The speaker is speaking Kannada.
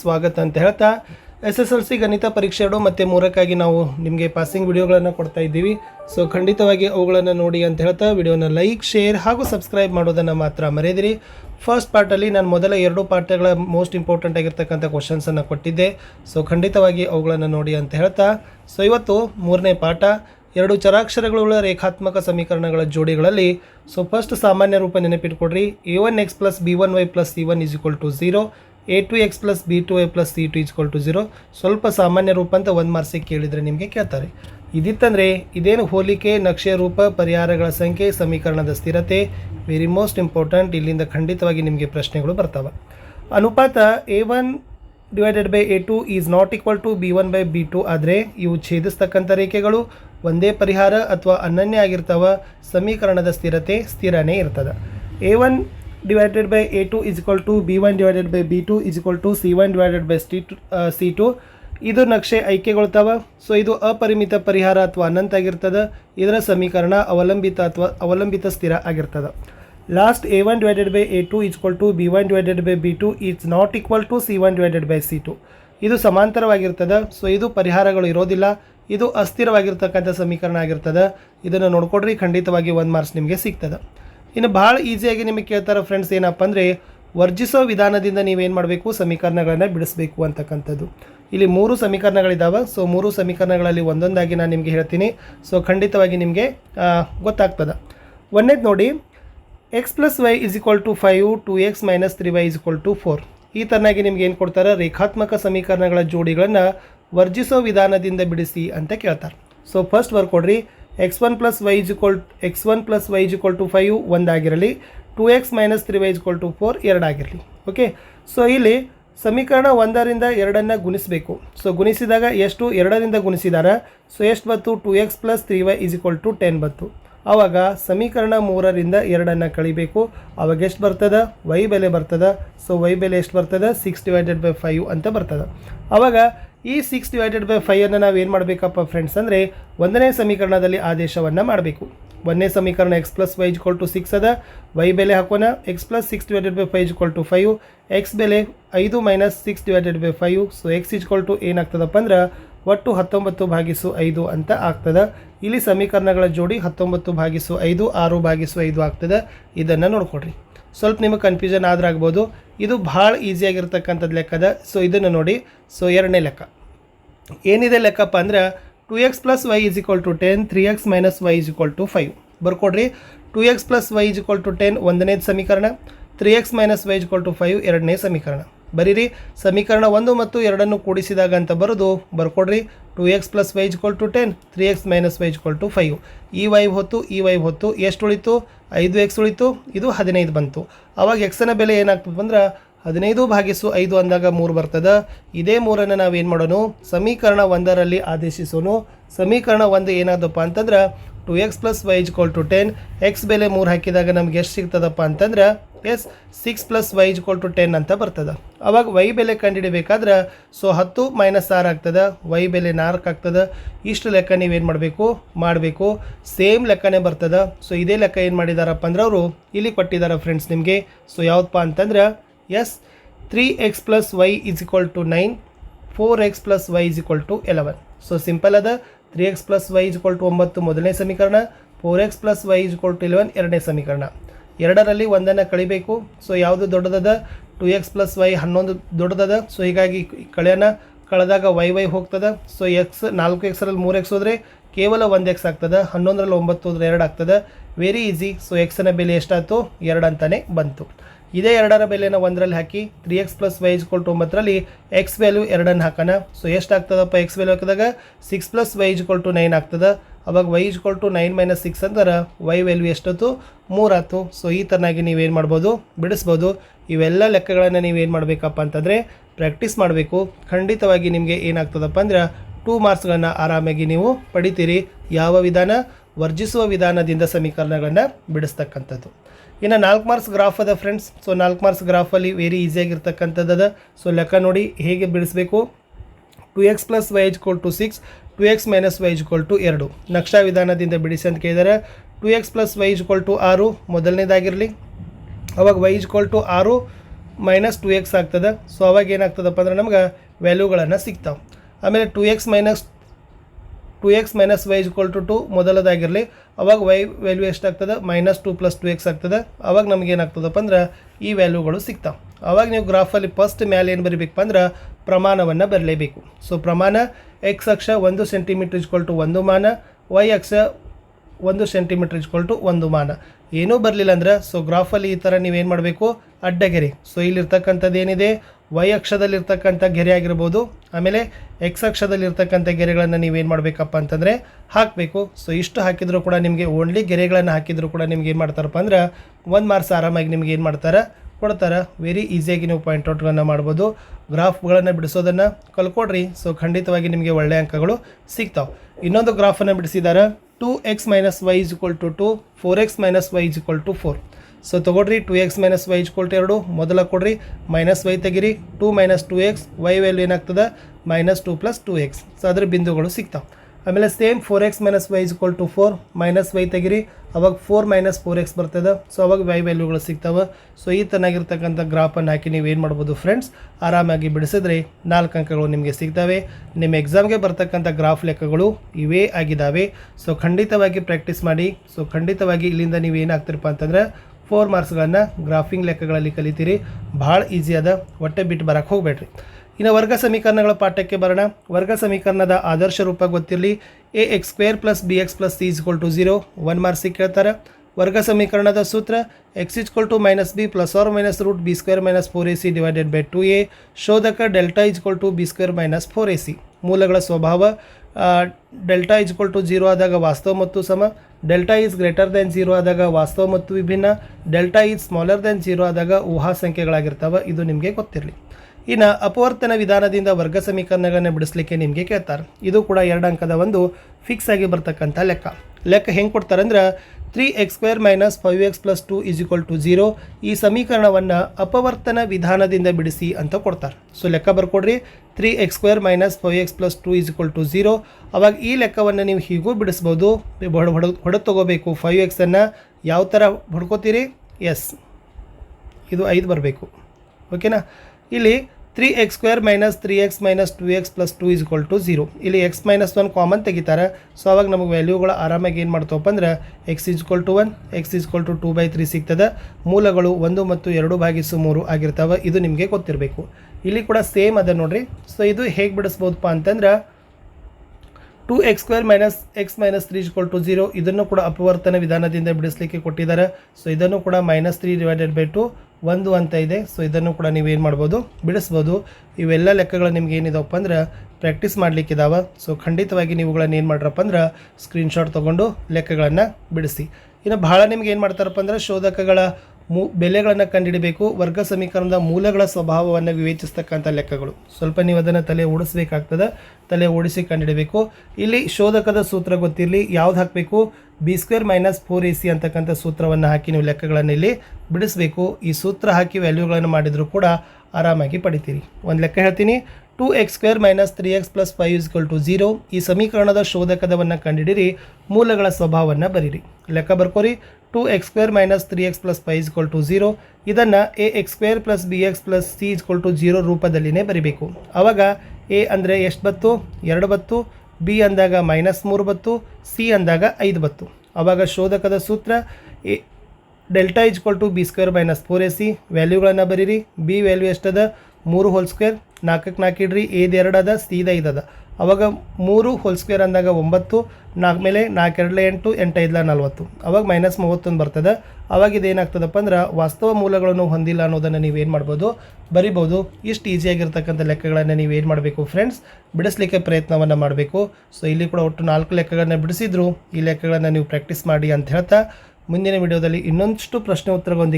ಸ್ವಾಗತ ಅಂತ ಹೇಳ್ತಾ ಎಸ್ ಎಸ್ ಎಲ್ ಸಿ ಗಣಿತ ಪರೀಕ್ಷೆ ಎರಡು ಮತ್ತು ಮೂರಕ್ಕಾಗಿ ನಾವು ನಿಮಗೆ ಪಾಸಿಂಗ್ ವಿಡಿಯೋಗಳನ್ನು ಕೊಡ್ತಾ ಇದ್ದೀವಿ. ಸೊ ಖಂಡಿತವಾಗಿ ಅವುಗಳನ್ನು ನೋಡಿ ಅಂತ ಹೇಳ್ತಾ ವಿಡಿಯೋನ ಲೈಕ್ ಶೇರ್ ಹಾಗೂ ಸಬ್ಸ್ಕ್ರೈಬ್ ಮಾಡೋದನ್ನು ಮಾತ್ರ ಮರೆಯದಿರಿ ಫಸ್ಟ್ ಪಾರ್ಟಲ್ಲಿ ನಾನು ಮೊದಲ ಎರಡು ಪಾಠಗಳ ಮೋಸ್ಟ್ ಇಂಪಾರ್ಟೆಂಟ್ ಆಗಿರ್ತಕ್ಕಂಥ ಕ್ವಶನ್ಸನ್ನು ಕೊಟ್ಟಿದ್ದೆ. ಸೊ ಖಂಡಿತವಾಗಿ ಅವುಗಳನ್ನು ನೋಡಿ ಅಂತ ಹೇಳ್ತಾ. ಸೊ ಇವತ್ತು ಮೂರನೇ ಪಾಠ. ಎರಡು ಚರಾಕ್ಷರಗಳುಳ್ಳ ರೇಖಾತ್ಮಕ ಸಮೀಕರಣಗಳ ಜೋಡಿಗಳಲ್ಲಿ. ಸೊ ಫಸ್ಟ್ ಸಾಮಾನ್ಯ ರೂಪ ನೆನಪಿಟ್ಕೊಡ್ರಿ. A one x plus b one y plus c one is equal to zero a two x plus b two a plus c two equal to zero ಸ್ವಲ್ಪ ಸಾಮಾನ್ಯ ರೂಪ ಅಂತ ಒಂದು ಮಾರ್ಕ್ಸಿಗೆ ಕೇಳಿದರೆ ನಿಮಗೆ ಕೇಳ್ತಾರೆ. ಇದಿತ್ತಂದರೆ ಇದೇನು ಹೋಲಿಕೆ, ನಕ್ಷೆ ರೂಪ, ಪರಿಹಾರಗಳ ಸಂಖ್ಯೆ, ಸಮೀಕರಣದ ಸ್ಥಿರತೆ ವೆರಿ ಮೋಸ್ಟ್ ಇಂಪಾರ್ಟೆಂಟ್ ಇಲ್ಲಿಂದ ಖಂಡಿತವಾಗಿ ನಿಮಗೆ ಪ್ರಶ್ನೆಗಳು ಬರ್ತಾವೆ. ಅನುಪಾತ a one divided by a two is not equal to b one by b two ಆದರೆ ಇವು ಛೇದಿಸ್ತಕ್ಕಂಥ ರೇಖೆಗಳು. ಒಂದೇ ಪರಿಹಾರ ಅಥವಾ ಅನನ್ಯ ಆಗಿರ್ತಾವ, ಸಮೀಕರಣದ ಸ್ಥಿರತೆ ಸ್ಥಿರನೇ ಇರ್ತದೆ. A one is equal to b one divided by b two is equal to c one divided by c two ಇದು ನಕ್ಷೆ ಐಕೆಗೊಳ್ತಾವ ಸೊ ಇದು ಅಪರಿಮಿತ ಪರಿಹಾರ ಅಥವಾ ಅನಂತ ಆಗಿರ್ತದೆ. ಇದರ ಸಮೀಕರಣ ಅವಲಂಬಿತ ಅಥವಾ ಅವಲಂಬಿತ ಸ್ಥಿರ ಆಗಿರ್ತದೆ. Last a one divided by a two equal to b one divided by b two is not equal to c one divided by c two ಇದು ಸಮಾಂತರವಾಗಿರ್ತದೆ. ಸೊ ಇದು ಪರಿಹಾರಗಳು ಇರೋದಿಲ್ಲ. ಇದು ಅಸ್ಥಿರವಾಗಿರ್ತಕ್ಕಂಥ ಸಮೀಕರಣ ಆಗಿರ್ತದೆ. ಇದನ್ನು ನೋಡ್ಕೊಡ್ರಿ. ಖಂಡಿತವಾಗಿ ಒಂದು ಮಾರ್ಕ್ಸ್ ನಿಮಗೆ ಸಿಗ್ತದೆ. ಇನ್ನು ಭಾಳ ಈಸಿಯಾಗಿ ನಿಮಗೆ ಕೇಳ್ತಾರೆ ಫ್ರೆಂಡ್ಸ್ ಏನಪ್ಪ ಅಂದರೆ, ವರ್ಜಿಸೋ ವಿಧಾನದಿಂದ ನೀವೇನು ಮಾಡಬೇಕು, ಸಮೀಕರಣಗಳನ್ನು ಬಿಡಿಸಬೇಕು ಅಂತಕ್ಕಂಥದ್ದು. ಇಲ್ಲಿ ಮೂರು ಸಮೀಕರಣಗಳಿದ್ದಾವೆ ಸೊ ಮೂರು ಸಮೀಕರಣಗಳಲ್ಲಿ ಒಂದೊಂದಾಗಿ ನಾನು ನಿಮಗೆ ಹೇಳ್ತೀನಿ. ಸೊ ಖಂಡಿತವಾಗಿ ನಿಮಗೆ ಗೊತ್ತಾಗ್ತದೆ. ಒಂದೇದು ನೋಡಿ x plus y is equal to five two x minus three y is equal to four ಈ ಥರನಾಗಿ ನಿಮ್ಗೆ ಏನು ಕೊಡ್ತಾರೆ, ರೇಖಾತ್ಮಕ ಸಮೀಕರಣಗಳ ಜೋಡಿಗಳನ್ನು ವರ್ಜಿಸೋ ವಿಧಾನದಿಂದ ಬಿಡಿಸಿ ಅಂತ ಕೇಳ್ತಾರೆ. So first ಬರ್ಕೊಡ್ರಿ x one plus y is equal x one plus y is equal to five ಒಂದಾಗಿರಲಿ two x minus three y is equal to four ಎರಡಾಗಿರಲಿ okay so ಇಲ್ಲಿ ಸಮೀಕರಣ ಒಂದರಿಂದ ಎರಡನ್ನು ಗುಣಿಸಬೇಕು. ಸೊ ಗುಣಿಸಿದಾಗ ಎಷ್ಟು? ಎರಡರಿಂದ ಗುಣಿಸಿದಾರ. ಸೊ ಎಷ್ಟು ಬತ್ತು? Two x plus three y is equal to ten ಬತ್ತು. ಆವಾಗ ಸಮೀಕರಣ ಮೂರರಿಂದ ಎರಡನ್ನು ಕಳಿಬೇಕು. ಆವಾಗ ಎಷ್ಟು ಬರ್ತದೆ? ವೈ ಬೆಲೆ ಬರ್ತದೆ. ಸೊ ವೈ ಬೆಲೆ ಎಷ್ಟು ಬರ್ತದೆ? ಸಿಕ್ಸ್ ಡಿವೈಡೆಡ್ ಬೈ ಫೈವ್ ಅಂತ ಬರ್ತದೆ. ಆವಾಗ ಈ ಸಿಕ್ಸ್ ಡಿವೈಡೆಡ್ ಬೈ ಫೈವನ್ನು ನಾವು ಏನು ಮಾಡಬೇಕಪ್ಪ ಫ್ರೆಂಡ್ಸ್ ಅಂದರೆ ಒಂದನೇ ಸಮೀಕರಣದಲ್ಲಿ ಆದೇಶವನ್ನು ಮಾಡಬೇಕು. ಒಂದನೇ ಸಮೀಕರಣ x plus y is equal to six ಅದ. ವೈ ಬೆಲೆ ಹಾಕೋಣ. X plus six divided by five is equal to five x ಬೆಲೆ ಐದು minus six divided by five so x is equal to ಏನಾಗ್ತದಪ್ಪ ಅಂದ್ರೆ ಒಟ್ಟು ಹತ್ತೊಂಬತ್ತು ಭಾಗಿಸು ಐದು ಅಂತ ಆಗ್ತದೆ. ಇಲ್ಲಿ ಸಮೀಕರಣಗಳ ಜೋಡಿ ಹತ್ತೊಂಬತ್ತು ಭಾಗಿಸು ಐದು, ಆರು ಭಾಗಿಸು ಐದು ಆಗ್ತದೆ. ಇದನ್ನು ನೋಡ್ಕೊಡ್ರಿ ಸ್ವಲ್ಪ ನಿಮಗೆ ಕನ್ಫ್ಯೂಷನ್ ಆದ್ರಾಗ್ಬೋದು. ಇದು ಭಾಳ ಈಸಿಯಾಗಿರ್ತಕ್ಕಂಥದ್ದು ಲೆಕ್ಕದ. ಸೊ ಇದನ್ನು ನೋಡಿ. ಸೊ ಎರಡನೇ ಲೆಕ್ಕ. ಏನಿದೆ ಲೆಕ್ಕಪ್ಪ ಅಂದ್ರೆ two x plus y is equal to ten three x minus y is equal to five ಬರ್ಕೊಡ್ರಿ. Two x plus y is equal to ten ಒಂದನೇ ಸಮೀಕರಣ three x minus y is equal to five ಎರಡನೇ ಸಮೀಕರಣ. ಬರೀರಿ. ಸಮೀಕರಣ ಒಂದು ಮತ್ತು ಎರಡನ್ನು ಕೂಡಿಸಿದಾಗ ಅಂತ ಬರೋದು, ಬರ್ಕೊಡ್ರಿ. Two x plus y equal to ten three x minus y equal to five ಈ ವೈ ಹೊತ್ತು, ಈ ವೈ ಹೊತ್ತು ಎಷ್ಟು ಉಳಿತು ಐದು ಎಕ್ಸ್ ಉಳಿತು, ಇದು ಹದಿನೈದು ಬಂತು. ಆವಾಗ ಎಕ್ಸನ ಬೆಲೆ ಏನಾಗ್ತದೆ ಅಂದ್ರೆ ಹದಿನೈದು ಭಾಗಿಸು ಐದು ಅಂದಾಗ ಮೂರು ಬರ್ತದೆ. ಇದೇ ಮೂರನ್ನು ನಾವೇನು ಮಾಡೋಣ ಸಮೀಕರಣ ಒಂದರಲ್ಲಿ ಆದೇಶಿಸೋನು. ಸಮೀಕರಣ ಒಂದು ಏನಾದಪ್ಪ ಅಂತಂದ್ರೆ two x plus y is equal to ten, x ಬೆಲೆ ಮೂರು ಹಾಕಿದಾಗ ನಮ್ಗೆ ಎಷ್ಟು ಸಿಗ್ತದಪ್ಪ ಅಂತಂದ್ರೆ S six plus y is equal to ten ಅಂತ ಬರ್ತದೆ. ಅವಾಗ ವೈ ಬೆಲೆ ಕಂಡುಹಿಡಿಬೇಕಾದ್ರೆ ಸೊ ಹತ್ತು ಮೈನಸ್ ಆರು ಆಗ್ತದೆ. ವೈ ಬೆಲೆ ನಾಲ್ಕು ಆಗ್ತದೆ. ಇಷ್ಟು ಲೆಕ್ಕ ನೀವೇನು ಮಾಡಬೇಕು? ಮಾಡಬೇಕು. ಸೇಮ್ ಲೆಕ್ಕನೇ ಬರ್ತದೆ. ಸೊ ಇದೇ ಲೆಕ್ಕ ಏನು ಮಾಡಿದಾರಪ್ಪ ಅಂದ್ರೆ ಅವರು ಇಲ್ಲಿ ಕೊಟ್ಟಿದ್ದಾರೆ ಫ್ರೆಂಡ್ಸ್ ನಿಮಗೆ. ಸೊ ಯಾವುದಪ್ಪ ಅಂತಂದ್ರೆ yes three x plus y is equal to nine, four x plus y is equal to eleven. So simple ಅದ. Three x plus y is equal to ಒಂಬತ್ತು ಮೊದಲನೇ ಸಮೀಕರಣ, four x plus y is equal to eleven ಎರಡನೇ ಸಮೀಕರಣ. ಎರಡರಲ್ಲಿ ಒಂದನ್ನು ಕಳಿಬೇಕು. ಸೊ ಯಾವುದು ದೊಡ್ಡದದ? ಟು ಎಕ್ಸ್ ಪ್ಲಸ್ ವೈ ಹನ್ನೊಂದು ದೊಡ್ಡದದ. ಸೊ ಹೀಗಾಗಿ ಕಳೆಯೋಣ ಕಳೆದಾಗ ವೈ ವೈ ಹೋಗ್ತದೆ. ಸೊ ಎಕ್ಸ್ ನಾಲ್ಕು ಎಕ್ಸರಲ್ಲಿ ಮೂರು ಎಕ್ಸ್ ಹೋದರೆ ಕೇವಲ ಒಂದು ಎಕ್ಸ್ ಆಗ್ತದೆ. ಹನ್ನೊಂದರಲ್ಲಿ ಒಂಬತ್ತು ಹೋದರೆ ಎರಡು ಆಗ್ತದೆ. ವೆರಿ ಈಸಿ ಸೊ ಎಕ್ಸನ ಬೆಲೆ ಎಷ್ಟಾಯ್ತು? ಎರಡು ಅಂತಲೇ ಬಂತು. ಇದೇ ಎರಡರ ಬೆಲೆನ ಒಂದರಲ್ಲಿ ಹಾಕಿ three x plus y is equal to ಒಂಬತ್ತರಲ್ಲಿ ಎಕ್ಸ್ ವ್ಯಾಲ್ಯೂ ಎರಡನ್ನು ಹಾಕೋಣ. ಸೊ ಎಷ್ಟು ಆಗ್ತದಪ್ಪ ಎಕ್ಸ್ ವ್ಯಾಲ್ಯೂ ಹಾಕಿದಾಗ? Six plus y is equal to nine ಆಗ್ತದೆ. ಅವಾಗ y is equal to nine minus six ಅಂದ್ರೆ ವೈ ವ್ಯಾಲ್ಯೂ ಎಷ್ಟೊತ್ತು? ಮೂರಾಯ್ತು ಸೊ ಈ ಥರನಾಗಿ ನೀವೇನು ಮಾಡ್ಬೋದು? ಬಿಡಿಸ್ಬೋದು. ಇವೆಲ್ಲ ಲೆಕ್ಕಗಳನ್ನು ನೀವೇನು ಮಾಡಬೇಕಪ್ಪ ಅಂತಂದರೆ ಪ್ರಾಕ್ಟೀಸ್ ಮಾಡಬೇಕು. ಖಂಡಿತವಾಗಿ ನಿಮಗೆ ಏನಾಗ್ತದಪ್ಪ ಅಂದ್ರೆ ಟೂ ಮಾರ್ಕ್ಸ್ಗಳನ್ನು ಆರಾಮಾಗಿ ನೀವು ಪಡಿತೀರಿ. ಯಾವ ವಿಧಾನ? ವರ್ಜಿಸುವ ವಿಧಾನದಿಂದ ಸಮೀಕರಣಗಳನ್ನು ಬಿಡಿಸ್ತಕ್ಕಂಥದ್ದು. ಇನ್ನು ನಾಲ್ಕು ಮಾರ್ಕ್ಸ್ ಗ್ರಾಫ್ ಅದ ಫ್ರೆಂಡ್ಸ್ ಸೊ ನಾಲ್ಕು ಮಾರ್ಕ್ಸ್ ಗ್ರಾಫಲ್ಲಿ ವೆರಿ ಈಸಿಯಾಗಿರ್ತಕ್ಕಂಥದ್ದು ಅದ. ಸೊ ಲೆಕ್ಕ ನೋಡಿ ಹೇಗೆ ಬಿಡಿಸ್ಬೇಕು? Two x plus y is equal to six two x minus y is equal to ಎರಡು. ನಕ್ಷಾ ವಿಧಾನದಿಂದ ಬಿಡಿಸಿ ಅಂತ ಕೇಳಿದರೆ. Two x plus y is equal to ಆರು, ಮೊದಲನೇದಾಗಿರಲಿ. ಅವಾಗ ವೈ ಇಜ್ಕೋಲ್ ಟು ಆರು ಮೈನಸ್ ಟು ಎಕ್ಸ್ ಆಗ್ತದೆ. ಸೊ ಅವಾಗ ಏನಾಗ್ತದಪ್ಪ ಅಂದ್ರೆ ನಮ್ಗೆ ವ್ಯಾಲ್ಯೂಗಳನ್ನು ಸಿಗ್ತಾವೆ. ಆಮೇಲೆ two x minus two x minus y equal to two ಮೊದಲದಾಗಿರಲಿ. ಅವಾಗ ವೈ ವ್ಯಾಲ್ಯೂ ಎಷ್ಟಾಗ್ತದೆ? Minus two plus two x ಆಗ್ತದೆ. ಅವಾಗ ನಮ್ಗೆ ಏನಾಗ್ತದಪ್ಪ ಅಂದ್ರೆ ಈ ವ್ಯಾಲ್ಯೂಗಳು ಸಿಗ್ತಾವೆ. ಅವಾಗ ನೀವು ಗ್ರಾಫಲ್ಲಿ ಫಸ್ಟ್ ಮೇಲೆ ಏನು ಬರೀಬೇಕಪ್ಪ ಅಂದ್ರೆ ಪ್ರಮಾಣವನ್ನು ಬರಲೇಬೇಕು. ಸೊ ಪ್ರಮಾಣ ಎಕ್ಸ್ ಅಕ್ಷ ಒಂದು ಸೆಂಟಿಮೀಟ್ರ್ ಇಸ್ಕೊಲ್ ಟು ಒಂದು ಮಾನ. ವೈ ಅಕ್ಷ ಒಂದು ಸೆಂಟಿಮೀಟ್ರ್ ಇಸ್ಕೊಲ್ ಟು ಒಂದು ಮಾನ. ಏನೂ ಬರಲಿಲ್ಲ ಅಂದ್ರೆ ಸೊ ಗ್ರಾಫಲ್ಲಿ ಈ ಥರ ನೀವೇನು ಮಾಡಬೇಕು? ಅಡ್ಡಗೆರೆ. ಸೊ ಇಲ್ಲಿರ್ತಕ್ಕಂಥದ್ದು ಏನಿದೆ? ವೈ ಅಕ್ಷದಲ್ಲಿರ್ತಕ್ಕಂಥ ಗೆರೆ ಆಗಿರ್ಬೋದು, ಆಮೇಲೆ ಎಕ್ಸ್ ಅಕ್ಷದಲ್ಲಿರ್ತಕ್ಕಂಥ ಗೆರೆಗಳನ್ನು ನೀವೇನು ಮಾಡಬೇಕಪ್ಪ ಅಂತಂದರೆ ಹಾಕಬೇಕು. ಸೊ ಇಷ್ಟು ಹಾಕಿದರೂ ಕೂಡ ನಿಮಗೆ ಓನ್ಲಿ ಗೆರೆಗಳನ್ನು ಹಾಕಿದರೂ ಕೂಡ ನಿಮ್ಗೆ ಏನು ಮಾಡ್ತಾರಪ್ಪ ಅಂದ್ರೆ ಒಂದು ಮಾರ್ಕ್ಸ್ ಆರಾಮಾಗಿ ನಿಮ್ಗೆ ಏನು ಮಾಡ್ತಾರೆ ಕೊಡ್ತಾರೆ. ವೆರಿ ಈಸಿಯಾಗಿ ನೀವು ಪಾಯಿಂಟ್ ಔಟ್ಗಳನ್ನು ಮಾಡ್ಬೋದು. ಗ್ರಾಫ್ಗಳನ್ನು ಬಿಡಿಸೋದನ್ನು ಕಲ್ಕೊಡ್ರಿ. ಸೊ ಖಂಡಿತವಾಗಿ ನಿಮಗೆ ಒಳ್ಳೆಯ ಅಂಕಗಳು ಸಿಗ್ತಾವೆ. ಇನ್ನೊಂದು ಗ್ರಾಫನ್ನು ಬಿಡಿಸಿದ್ದಾರೆ two x minus y is equal to two four x minus y is equal to four so ತೊಗೊಡ್ರಿ two x minus y is equal to ಎರಡು, ಮೊದಲ ಕೊಡ್ರಿ ಮೈನಸ್ ವೈ ತೆಗಿರಿ two minus two x y value ಏನಾಗ್ತದೆ? Minus two plus two x so ಅದ್ರ ಬಿಂದುಗಳು ಸಿಗ್ತಾವೆ. ಆಮೇಲೆ same four x minus y is equal to four minus y ತೆಗಿರಿ, ಅವಾಗ ಫೋರ್ ಮೈನಸ್ ಫೋರ್ ಎಕ್ಸ್ ಬರ್ತದೆ. ಸೊ ಅವಾಗ ವೈ ವ್ಯಾಲ್ಯೂಗಳು ಸಿಗ್ತಾವೆ. ಸೊ ಈ ತನಾಗಿರ್ತಕ್ಕಂಥ ಗ್ರಾಫನ್ನು ಹಾಕಿ ನೀವು ಏನು ಮಾಡ್ಬೋದು ಫ್ರೆಂಡ್ಸ್ ಆರಾಮಾಗಿ ಬಿಡಿಸಿದ್ರೆ ನಾಲ್ಕು ಅಂಕಗಳು ನಿಮಗೆ ಸಿಗ್ತವೆ. ನಿಮ್ಮ ಎಕ್ಸಾಮ್ಗೆ ಬರ್ತಕ್ಕಂಥ ಗ್ರಾಫ್ ಲೆಕ್ಕಗಳು ಇವೇ ಆಗಿದ್ದಾವೆ ಸೊ ಖಂಡಿತವಾಗಿ ಪ್ರಾಕ್ಟೀಸ್ ಮಾಡಿ. ಸೊ ಖಂಡಿತವಾಗಿ ಇಲ್ಲಿಂದ ನೀವು ಏನಾಗ್ತಿರಪ್ಪ ಅಂತಂದ್ರೆ ಫೋರ್ ಮಾರ್ಕ್ಸ್ಗಳನ್ನು ಗ್ರಾಫಿಂಗ್ ಲೆಕ್ಕಗಳಲ್ಲಿ ಕಲಿತೀರಿ. ಭಾಳ ಈಸಿ ಅದ ಹೊಟ್ಟೆ ಬಿಟ್ಟು ಬರಕ್ಕೆ ಹೋಗಬೇಡ್ರಿ. ಇನ್ನು ವರ್ಗ ಸಮೀಕರಣಗಳ ಪಾಠಕ್ಕೆ ಬರೋಣ. ವರ್ಗ ಸಮೀಕರಣದ ಆದರ್ಶ ರೂಪ ಗೊತ್ತಿರಲಿ. A x square plus b x plus c is equal to zero one ಮಾರ್ಕ್ಸಿಗೆ ಕೇಳ್ತಾರೆ. ವರ್ಗ ಸಮೀಕರಣದ ಸೂತ್ರ x is equal to minus b plus or minus root b square minus four a c divided by two a ಶೋಧಕ delta is equal to b square minus four a c ಮೂಲಗಳ ಸ್ವಭಾವ ಡೆಲ್ಟಾ ಇಜ್ಕೊಲ್ ಟು ಜೀರೋ ಆದಾಗ ವಾಸ್ತವ ಮತ್ತು ಸಮ. Delta is greater than zero ಆದಾಗ ವಾಸ್ತವ ಮತ್ತು ವಿಭಿನ್ನ, delta is smaller than zero ಆದಾಗ ಊಹಾ ಸಂಖ್ಯೆಗಳಾಗಿರ್ತವೆ, ಇದು ನಿಮಗೆ ಗೊತ್ತಿರಲಿ. ಇನ್ನು ಅಪವರ್ತನ ವಿಧಾನದಿಂದ ವರ್ಗ ಸಮೀಕರಣಗಳನ್ನು ಬಿಡಿಸ್ಲಿಕ್ಕೆ ನಿಮಗೆ ಕೇಳ್ತಾರೆ. ಇದು ಕೂಡ ಎರಡು ಅಂಕದ ಒಂದು ಫಿಕ್ಸ್ ಆಗಿ ಬರ್ತಕ್ಕಂಥ ಲೆಕ್ಕ. ಲೆಕ್ಕ ಹೆಂಗೆ ಕೊಡ್ತಾರೆ ಅಂದ್ರೆ three x square minus five x plus two is equal to zero ಈ ಸಮೀಕರಣವನ್ನು ಅಪವರ್ತನ ವಿಧಾನದಿಂದ ಬಿಡಿಸಿ ಅಂತ ಕೊಡ್ತಾರೆ. ಸೊ ಲೆಕ್ಕ ಬರ್ಕೊಡ್ರಿ. Three X square minus five X plus two is equal to zero ಅವಾಗ ಈ ಲೆಕ್ಕವನ್ನು ನೀವು ಹೀಗೂ ಬಿಡಿಸ್ಬೋದು. ಹೊಡ ಹೊಡ ಹೊಡೆದು ತೊಗೋಬೇಕು. ಫೈವ್ ಎಕ್ಸನ್ನು ಯಾವ ಥರ ಹೊಡ್ಕೋತೀರಿ? ಎಸ್ ಇದು ಐದು ಬರಬೇಕು. ಓಕೆನಾ ಇಲ್ಲಿ three X square minus three X minus two X plus two is equal to zero ಇಲ್ಲಿ ಎಕ್ಸ್ ಮೈನಸ್ ಒನ್ ಕಾಮನ್ ತೆಗಿತಾರೆ. ಸೊ ಅವಾಗ ನಮಗೆ ವ್ಯಾಲ್ಯೂಗಳು ಆರಾಮಾಗಿ ಏನು ಮಾಡ್ತಾವಪ್ಪ ಅಂದ್ರೆ X is equal to one X is equal to two by three ಸಿಗ್ತದೆ. ಮೂಲಗಳು ಒಂದು ಮತ್ತು ಎರಡು ಭಾಗಿಸು ಮೂರು ಆಗಿರ್ತವೆ. ಇದು ನಿಮಗೆ ಗೊತ್ತಿರಬೇಕು. ಇಲ್ಲಿ ಕೂಡ ಸೇಮ್ ಅದ ನೋಡಿರಿ. ಸೊ ಇದು ಹೇಗೆ ಬಿಡಿಸ್ಬೋದಪ್ಪ ಅಂತಂದ್ರೆ two X square minus X minus three equal to zero ಇದನ್ನು ಕೂಡ ಅಪವರ್ತನ ವಿಧಾನದಿಂದ ಬಿಡಿಸಲಿಕ್ಕೆ ಕೊಟ್ಟಿದ್ದಾರೆ. ಸೊ ಇದನ್ನು ಕೂಡ minus three divided by two ಒಂದು ಅಂತ ಇದೆ. ಸೊ ಇದನ್ನು ಕೂಡ ನೀವೇನು ಮಾಡ್ಬೋದು? ಬಿಡಿಸ್ಬೋದು. ಇವೆಲ್ಲ ಲೆಕ್ಕಗಳು ನಿಮ್ಗೆ ಏನಿದಾವಪ್ಪ ಅಂದ್ರೆ ಪ್ರಾಕ್ಟೀಸ್ ಮಾಡಲಿಕ್ಕಿದಾವ ಸೊ ಖಂಡಿತವಾಗಿ ನೀವುಗಳನ್ನು ಏನು ಮಾಡ್ರಪ್ಪ ಅಂದ್ರೆ ಸ್ಕ್ರೀನ್ಶಾಟ್ ತೊಗೊಂಡು ಲೆಕ್ಕಗಳನ್ನು ಬಿಡಿಸಿ. ಇನ್ನು ಭಾಳ ನಿಮ್ಗೆ ಏನು ಮಾಡ್ತಾರಪ್ಪ ಅಂದ್ರೆ ಶೋಧಕಗಳ ಮೂ, ಬೆಲೆಗಳನ್ನು ಕಂಡುಹಿಡಬೇಕು ವರ್ಗ ಸಮೀಕರಣದ ಮೂಲಗಳ ಸ್ವಭಾವವನ್ನು ವಿವೇಚಿಸ್ತಕ್ಕಂಥ ಲೆಕ್ಕಗಳು. ಸ್ವಲ್ಪ ನೀವು ಅದನ್ನು ತಲೆ ಓಡಿಸ್ಬೇಕಾಗ್ತದೆ, ತಲೆ ಓಡಿಸಿ ಕಂಡುಹಿಡಬೇಕು ಇಲ್ಲಿ ಶೋಧಕದ ಸೂತ್ರ ಗೊತ್ತಿರಲಿ, ಯಾವ್ದು ಹಾಕಬೇಕು? B square minus four A C ಅಂತಕ್ಕಂಥ ಸೂತ್ರವನ್ನು ಹಾಕಿ ನೀವು ಲೆಕ್ಕಗಳನ್ನು ಇಲ್ಲಿ ಬಿಡಿಸಬೇಕು. ಈ ಸೂತ್ರ ಹಾಕಿ ವ್ಯಾಲ್ಯೂಗಳನ್ನು ಮಾಡಿದರೂ ಕೂಡ ಆರಾಮಾಗಿ ಪಡಿತೀರಿ. ಒಂದು ಲೆಕ್ಕ ಹೇಳ್ತೀನಿ. Two X square minus three X plus five is equal to zero ಈ ಸಮೀಕರಣದ ಶೋಧಕದವನ್ನು ಕಂಡುಹಿಡಿರಿ ಮೂಲಗಳ ಸ್ವಭಾವವನ್ನು ಬರೀರಿ. ಲೆಕ್ಕ ಬರ್ಕೋರಿ. Two X square minus three X plus five is equal to zero ಇದನ್ನು A X square plus B X plus C is equal to zero ರೂಪದಲ್ಲಿನೇ ಬರಿಬೇಕು. ಆವಾಗ ಎ ಅಂದರೆ ಎಷ್ಟು ಬತ್ತು? ಎರಡು ಬತ್ತು. ಬಿ ಅಂದಾಗ ಮೈನಸ್ ಮೂರು ಬತ್ತು. ಸಿ ಅಂದಾಗ ಐದು ಬತ್ತು. ಆವಾಗ ಶೋಧಕದ ಸೂತ್ರ a delta is equal to b square minus four a c ವ್ಯಾಲ್ಯೂಗಳನ್ನು ಬರೀರಿ. ಬಿ ವ್ಯಾಲ್ಯೂ ಎಷ್ಟದ? ಮೂರು ಹೋಲ್ ಸ್ಕ್ವೇರ್ ನಾಲ್ಕಕ್ಕೆ ನಾಲ್ಕು ಇಡ್ರಿ ಏದು ಎರಡು ಅದ ಸೀದ ಐದು ಅದ ಅವಾಗ ಮೂರು ಹೋಲ್ ಸ್ಕ್ವೇರ್ ಅಂದಾಗ ಒಂಬತ್ತು, ನಾಲ್ಕು ಮೇಲೆ ನಾಲ್ಕು ಎರಡಲೆ ಎಂಟು ಎಂಟು ಐದಲ ನಲ್ವತ್ತು. ಅವಾಗ ಮೈನಸ್ ಮೂವತ್ತೊಂದು ಬರ್ತದೆ. ಅವಾಗ ಇದೇನಾಗ್ತದಪ್ಪ ಅಂದ್ರೆ ವಾಸ್ತವ ಮೂಲಗಳನ್ನು ಹೊಂದಿಲ್ಲ ಅನ್ನೋದನ್ನು ನೀವೇನು ಮಾಡ್ಬೋದು? ಬರಿಬೋದು. ಇಷ್ಟು ಈಸಿಯಾಗಿರ್ತಕ್ಕಂಥ ಲೆಕ್ಕಗಳನ್ನು ನೀವೇನು ಮಾಡಬೇಕು ಫ್ರೆಂಡ್ಸ್ ಬಿಡಿಸ್ಲಿಕ್ಕೆ ಪ್ರಯತ್ನವನ್ನು ಮಾಡಬೇಕು. ಸೊ ಇಲ್ಲಿ ಕೂಡ ಒಟ್ಟು ನಾಲ್ಕು ಲೆಕ್ಕಗಳನ್ನು ಬಿಡಿಸಿದ್ರು. ಈ ಲೆಕ್ಕಗಳನ್ನು ನೀವು ಪ್ರಾಕ್ಟೀಸ್ ಮಾಡಿ ಅಂತ ಹೇಳ್ತಾ, ಮುಂದಿನ ವಿಡಿಯೋದಲ್ಲಿ ಇನ್ನೊಂದಷ್ಟು ಪ್ರಶ್ನೆ ಉತ್ತರಗೊಂದಿಗೆ